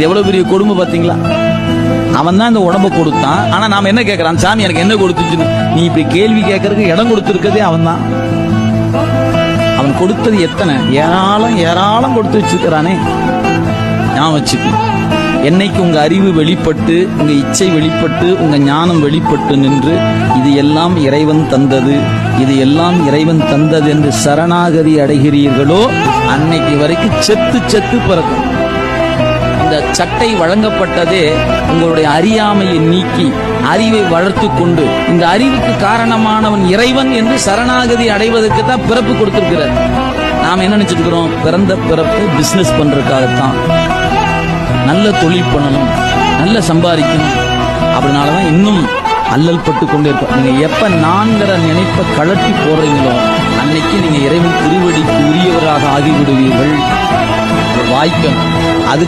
இது எவ்வளவு பெரிய கொடுமை பாத்தீங்களா அவன் தான் இந்த உடம்ப கொடுத்தான். ஆனா நாம என்ன கேட்கறான் சாமி எனக்கு என்ன கொடுத்துச்சுன்னு. நீ இப்படி கேள்வி கேட்கறதுக்கு இடம் கொடுத்துருக்கதே அவன் தான் அவன் கொடுத்தது எத்தனை? ஏராளம் ஏராளம் கொடுத்து வச்சிருக்கிறானே. ஞாபகம் வச்சுக்க. என்னைக்கு உங்க அறிவு வெளிப்பட்டு உங்க இச்சை வெளிப்பட்டு உங்க ஞானம் வெளிப்பட்டு நின்று இது எல்லாம் இறைவன் தந்தது. இது எல்லாம் இறைவன் தந்தது என்று சரணாகதி அடைகிறீர்களோ அன்னைக்கு வரைக்கும் செத்து செத்து பிறக்கும். இந்த சட்டை வழங்கப்பட்டதே உங்களுடைய அறியாமையை நீக்கி அறிவை வளர்த்து கொண்டு இந்த அறிவுக்கு காரணமானவன் இறைவன் என்று சரணாகதி அடைவதற்கு தான் பிறப்பு கொடுத்திருக்கிறார். நாம் என்ன நினைச்சிட்டு இருக்கிறோம் பிறந்த பிறப்பு பிசினஸ் பண்றதுக்காகத்தான். நல்ல தொழில் பண்ணணும் நல்ல சம்பாதிக்கணும். அப்படினாலதான் இன்னும் அல்லல் பட்டு கொண்டே இருக்கும். நீங்க எப்ப நான்கிற நினைப்ப கழட்டி போடுறீங்களோ அன்னைக்கு நீங்க இறைவன் திருவடிக்கு உரியவராக ஆகிவிடுவீர்கள். வாய்க்கும் அது